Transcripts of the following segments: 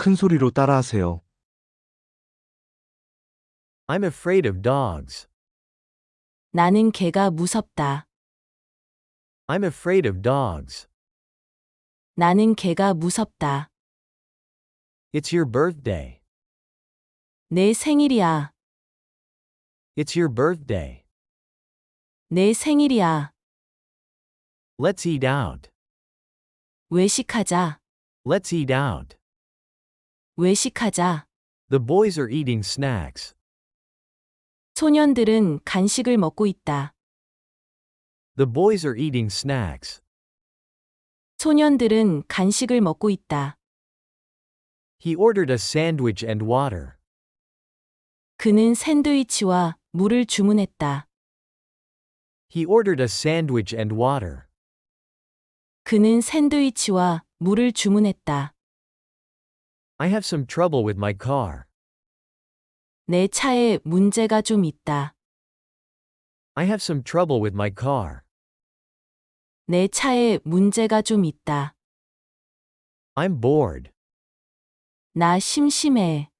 큰 소리로 따라하세요. I'm afraid of dogs. 나는 개가 무섭다. I'm afraid of dogs. 나는 개가 무섭다. It's your birthday. 내 생일이야. It's your birthday. 내 생일이야. Let's eat out. 외식하자. Let's eat out. 외식하자. The boys are eating snacks. 소년들은 간식을 먹고 있다. The boys are eating snacks. 소년들은 간식을 먹고 있다. He ordered a sandwich and water. 그는 샌드위치와 물을 주문했다. He ordered a sandwich and water. 그는 샌드위치와 물을 주문했다. I have some trouble with my car. 내 차에 문제가 좀 있다. I have some trouble with my car. 내 차에 문제가 좀 있다. I'm bored. 나 심심해.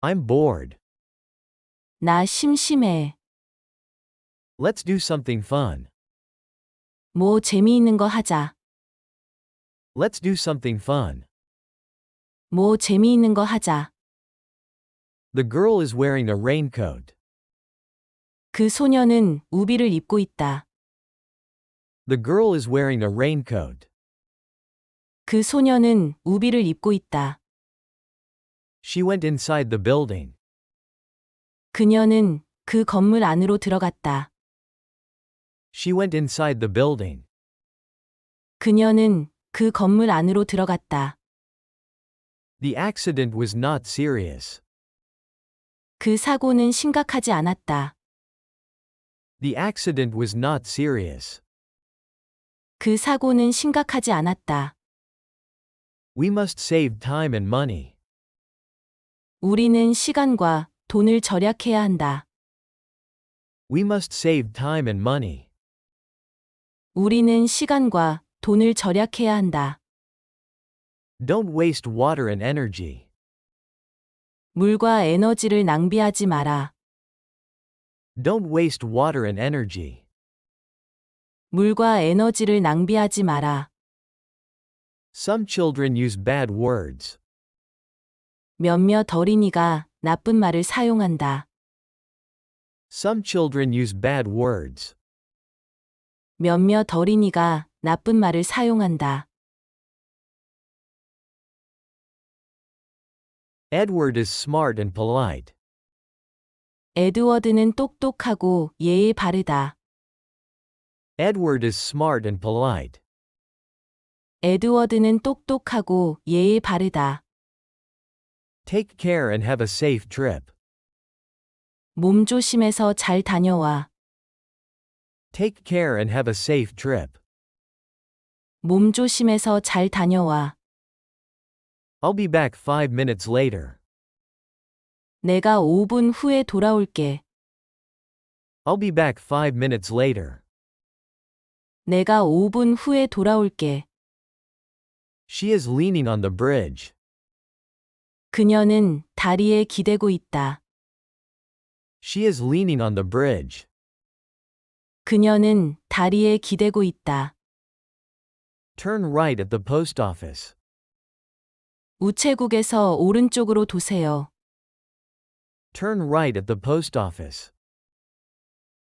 I'm bored. 나 심심해. Let's do something fun. 뭐 재미있는 거 하자. Let's do something fun. 뭐 재미있는 거 하자. The girl is wearing a raincoat. 그 소녀는 우비를 입고 있다. The girl is wearing a raincoat. 그 소녀는 우비를 입고 있다. She went inside the building. 그녀는 그 건물 안으로 들어갔다. She went inside the building. 그녀는 그 건물 안으로 들어갔다. The accident was not serious. 그 사고는 심각하지 않았다. The accident was not serious. 그 사고는 심각하지 않았다. We must save time and money. 우리는 시간과 돈을 절약해야 한다. We must save time and money. 우리는 시간과 돈을 절약해야 한다. Don't waste water and energy. 물과 에너지를 낭비하지 마라. Don't waste water and energy. 물과 에너지를 낭비하지 마라. Some children use bad words. 몇몇 어린이가 나쁜 말을 사용한다. Some children use bad words. 몇몇 어린이가 나쁜 말을 사용한다. Edward is smart and polite. 에드워드는 똑똑하고 예의 바르다. Edward is smart and polite. 에드워드는 똑똑하고 예의 바르다. Take care and have a safe trip. 몸 조심해서 잘 다녀와. Take care and have a safe trip. 몸 조심해서 잘 다녀와. I'll be back five minutes later. 내가 5분 후에 돌아올게. I'll be back five minutes later. 내가 5분 후에 돌아올게. She is leaning on the bridge. 그녀는 다리에 기대고 있다. She is leaning on the bridge. 그녀는 다리에 기대고 있다. Turn right at the post office. 우체국에서 오른쪽으로 도세요. Turn right at the post office.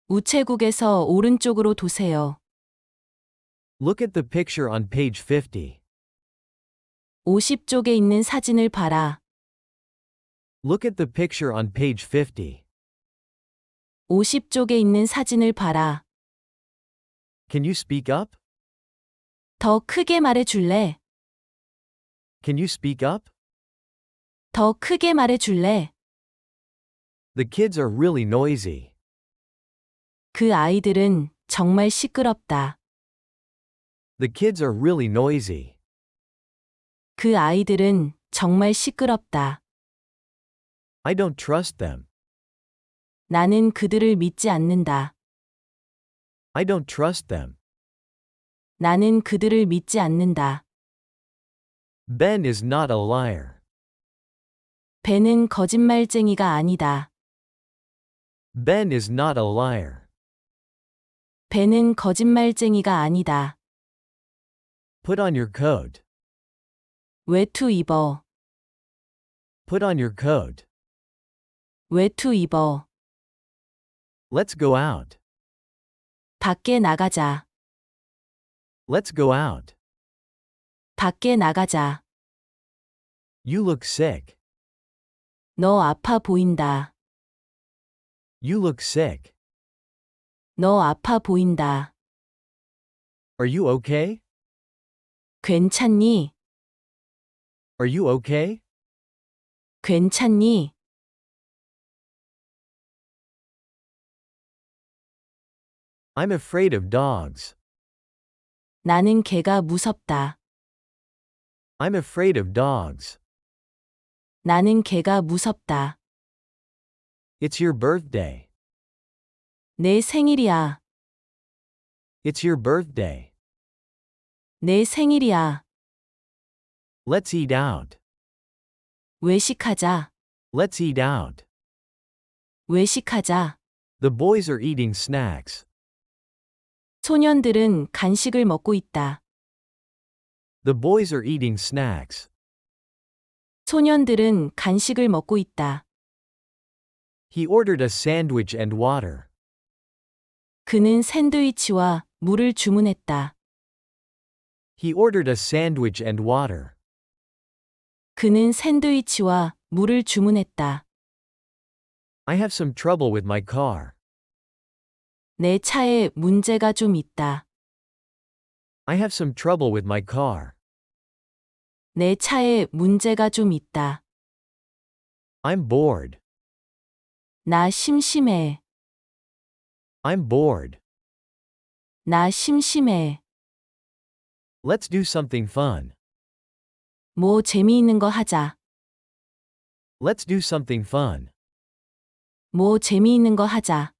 우체국에서 오른쪽으로 도세요. Look at the picture on page 50. 50쪽에 있는 사진을 봐라. Look at the picture on page 50. 50쪽에 있는 사진을 봐라. Can you speak up? 더 크게 말해 줄래? Can you speak up? 더 크게 말해 줄래? The kids are really noisy. 그 아이들은 정말 시끄럽다. The kids are really noisy. 그 아이들은 정말 시끄럽다. I don't trust them. 나는 그들을 믿지 않는다. I don't trust them. 나는 그들을 믿지 않는다. Ben is not a liar. 벤은 거짓말쟁이가 아니다. Ben is not a liar. 벤은 거짓말쟁이가 아니다. Put on your coat. 외투 입어. Put on your coat. 외투 입어. Let's go out. 밖에 나가자. Let's go out. 밖에 나가자. You look sick. 너 아파 보인다. You look sick. 너 아파 보인다. Are you okay? 괜찮니? Are you okay? 괜찮니? I'm afraid of dogs. 나는 개가 무섭다. I'm afraid of dogs. 나는 개가 무섭다. It's your birthday. 내 생일이야. It's your birthday. 내 생일이야. Let's eat out. 외식하자. Let's eat out. 외식하자. The boys are eating snacks. 소년들은 간식을 먹고 있다. The boys are eating snacks. 소년들은 간식을 먹고 있다. He ordered a sandwich and water. 그는 샌드위치와 물을 주문했다. He ordered a sandwich and water. 그는 샌드위치와 물을 주문했다. I have some trouble with my car. 내 차에 문제가 좀 있다. I have some trouble with my car. 내 차에 문제가 좀 있다. I'm bored. 나 심심해. I'm bored. 나 심심해. Let's do something fun. 뭐 재미있는 거 하자. Let's do something fun. 뭐 재미있는 거 하자.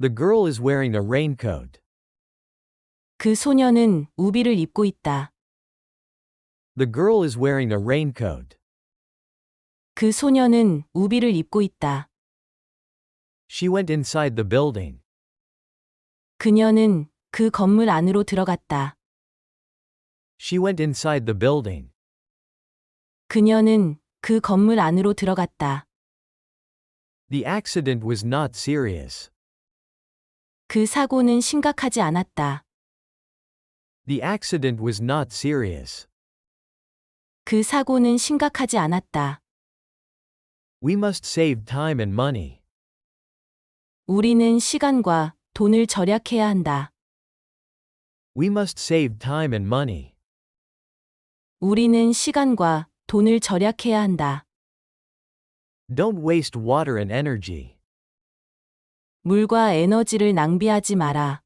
The girl is wearing a raincoat. 그 소녀는 우비를 입고 있다. The girl is wearing a raincoat. 그 소녀는 우비를 입고 있다. She went inside the building. 그녀는 그 건물 안으로 들어갔다. She went inside the building. 그녀는 그 건물 안으로 들어갔다. The accident was not serious. 그 사고는 심각하지 않았다. The accident was not serious. 그 사고는 심각하지 않았다. We must save time and money. 우리는 시간과 돈을 절약해야 한다. We must save time and money. 우리는 시간과 돈을 절약해야 한다. Don't waste water and energy. 물과 에너지를 낭비하지 마라.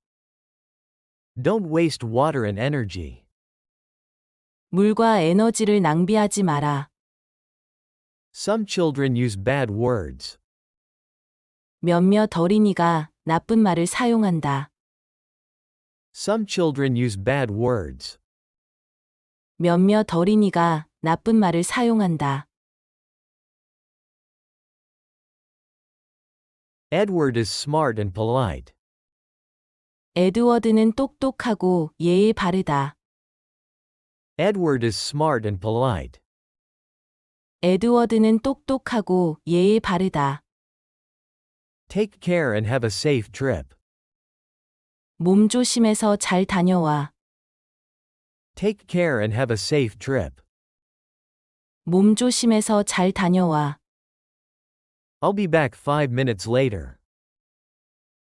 Don't waste water and energy. 물과 에너지를 낭비하지 마라. Some children use bad words. 몇몇 어린이가 나쁜 말을 사용한다. Some children use bad words. 몇몇 어린이가 나쁜 말을 사용한다. Edward is smart and polite. 에드워드는 똑똑하고 예의 바르다. Edward is smart and polite. 에드워드는 똑똑하고 예의 바르다. Take care and have a safe trip. 몸 조심해서 잘 다녀와. Take care and have a safe trip. 몸 조심해서 잘 다녀와. I'll be back five minutes later.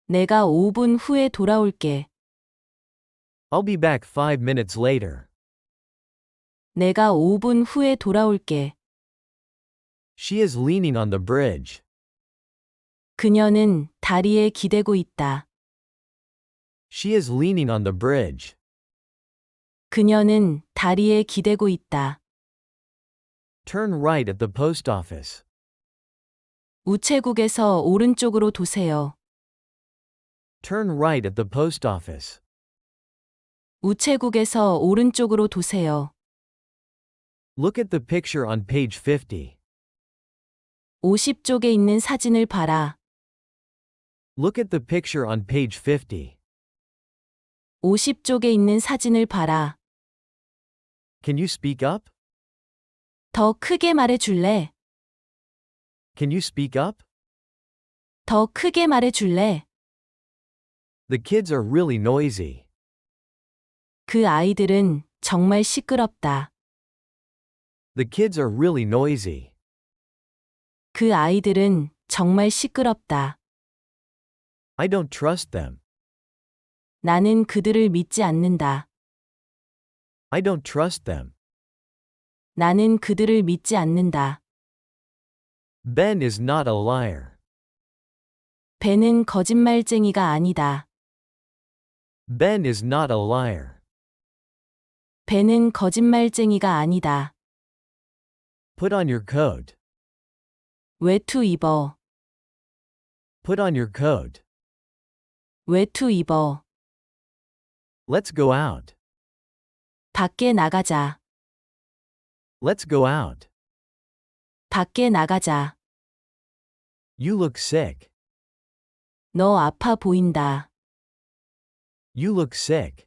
내가 5분 후에 돌아올게. I'll be back five minutes later. 내가 5분 후에 돌아올게. She is leaning on the bridge. 그녀는 다리에 기대고 있다. She is leaning on the bridge. 그녀는 다리에 기대고 있다. Turn right at the post office. 우체국에서 오른쪽으로 도세요. Turn right at the post office. 우체국에서 오른쪽으로 도세요. Look at the picture on page 50. 50쪽에 있는 사진을 봐라. Look at the picture on page 50. 50쪽에 있는 사진을 봐라. Can you speak up? 더 크게 말해 줄래? Can you speak up? 더 크게 말해 줄래? The kids are really noisy. 그 아이들은 정말 시끄럽다. The kids are really noisy. 그 아이들은 정말 시끄럽다. I don't trust them. 나는 그들을 믿지 않는다. I don't trust them. 나는 그들을 믿지 않는다. Ben is not a liar. 배는 거짓말쟁이가 아니다. Ben is not a liar. 배는 거짓말쟁이가 아니다. Put on your coat. 외투 입어. Put on your coat. 외투 입어. Let's go out. 밖에 나가자. Let's go out. 밖에 나가자. You look sick. 너 아파 보인다. You look sick.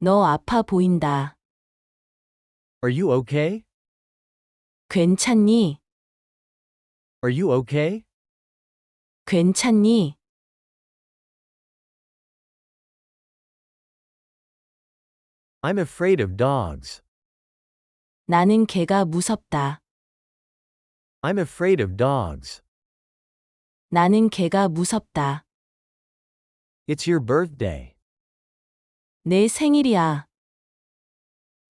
너 아파 보인다. Are you okay? 괜찮니? Are you okay? 괜찮니? I'm afraid of dogs. 나는 개가 무섭다. I'm afraid of dogs. 나는 개가 무섭다. It's your birthday. 내 생일이야.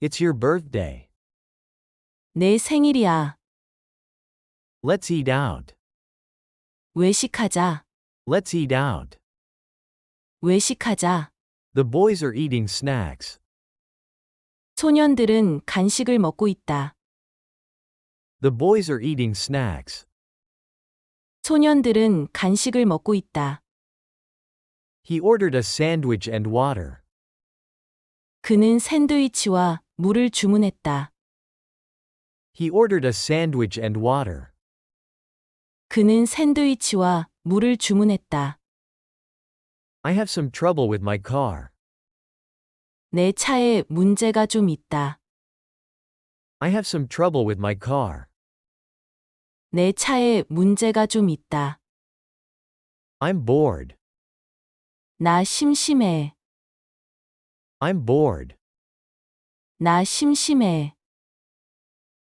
It's your birthday. 내 생일이야. Let's eat out. 외식하자. Let's eat out. 외식하자. The boys are eating snacks. 소년들은 간식을 먹고 있다. The boys are eating snacks. 소년들은 간식을 먹고 있다. He ordered a sandwich and water. 그는 샌드위치와 물을 주문했다. He ordered a sandwich and water. 그는 샌드위치와 물을 주문했다. I have some trouble with my car. 내 차에 문제가 좀 있다. I have some trouble with my car. 내 차에 문제가 좀 있다. I'm bored. 나 심심해. I'm bored. 나 심심해.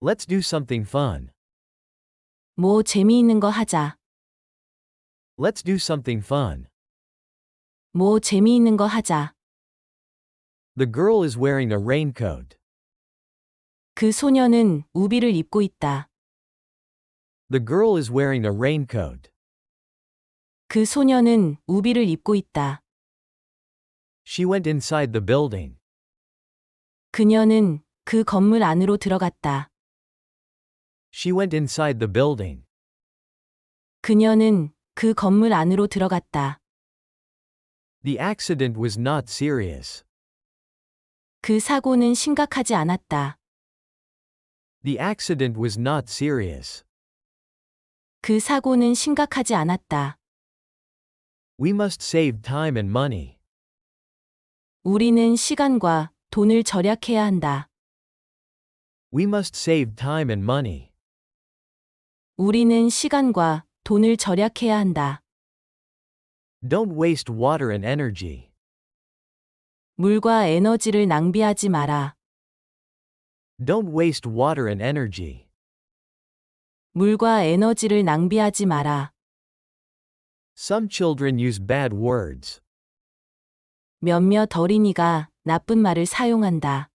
Let's do something fun. 뭐 재미있는 거 하자. Let's do something fun. 뭐 재미있는 거 하자. The girl is wearing a raincoat. 그 소녀는 우비를 입고 있다. The girl is wearing a raincoat. 그 소녀는 우비를 입고 있다. She went inside the building. 그녀는 그 건물 안으로 들어갔다. She went inside the building. 그녀는 그 건물 안으로 들어갔다. The accident was not serious. 그 사고는 심각하지 않았다. The accident was not serious. 그 사고는 심각하지 않았다. We must save time and money. 우리는 시간과 돈을 절약해야 한다. We must save time and money. 우리는 시간과 돈을 절약해야 한다. Don't waste water and energy. 물과 에너지를 낭비하지 마라. Don't waste water and energy. 물과 에너지를 낭비하지 마라. Some children use bad words. 몇몇 어린이가 나쁜 말을 사용한다.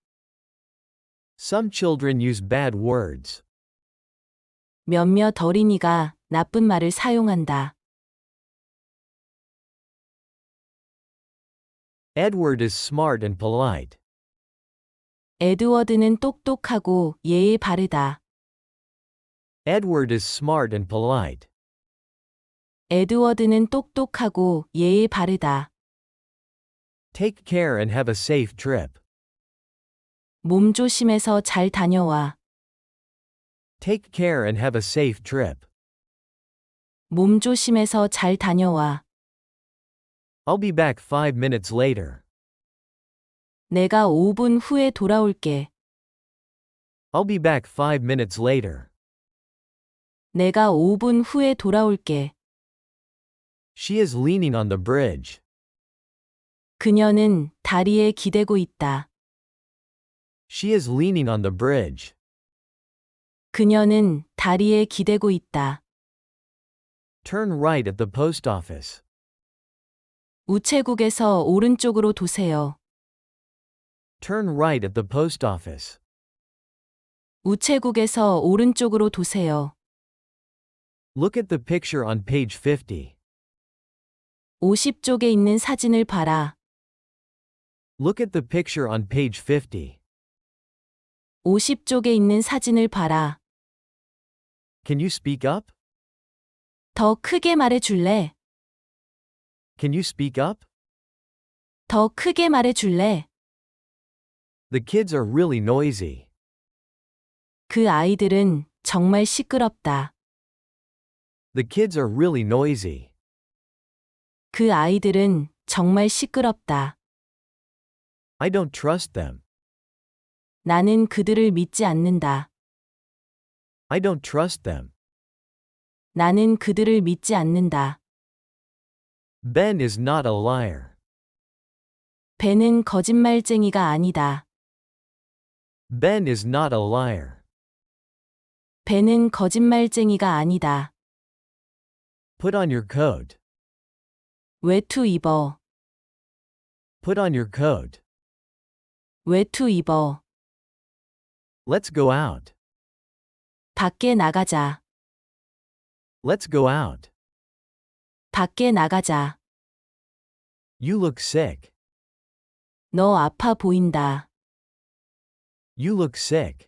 Some children use bad words. 몇몇 어린이가 나쁜 말을 사용한다. Edward is smart and polite. 에드워드는 똑똑하고 예의 바르다. Edward is smart and polite. 에드워드는 똑똑하고 예의 바르다. Take care and have a safe trip. 몸 조심해서 잘 다녀와. Take care and have a safe trip. 몸 조심해서 잘 다녀와. I'll be back five minutes later. 내가 5분 후에 돌아올게. I'll be back five minutes later. 내가 5분 후에 돌아올게. She is leaning on the bridge. 그녀는 다리에 기대고 있다. She is leaning on the bridge. 그녀는 다리에 기대고 있다. Turn right at the post office. 우체국에서 오른쪽으로 도세요. Turn right at the post office. 우체국에서 오른쪽으로 도세요. Look at the picture on page 50. 50쪽에 있는 사진을 봐라. Look at the picture on page 50. 50쪽에 있는 사진을 봐라. Can you speak up? 더 크게 말해 줄래? Can you speak up? 더 크게 말해 줄래? The kids are really noisy. 그 아이들은 정말 시끄럽다. The kids are really noisy. 그 아이들은 정말 시끄럽다. I don't trust them. 나는 그들을 믿지 않는다. I don't trust them. 나는 그들을 믿지 않는다. Ben is not a liar. 배는 거짓말쟁이가 아니다. Ben is not a liar. 배는 거짓말쟁이가 아니다. Put on your coat. 외투 입어. Put on your coat. 외투 입어. Let's go out. 밖에 나가자. Let's go out. 밖에 나가자. You look sick. 너 아파 보인다. You look sick.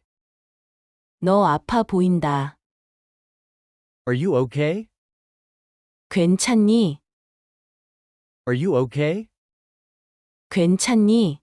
너 아파 보인다. Are you okay? 괜찮니? Are you okay? 괜찮니?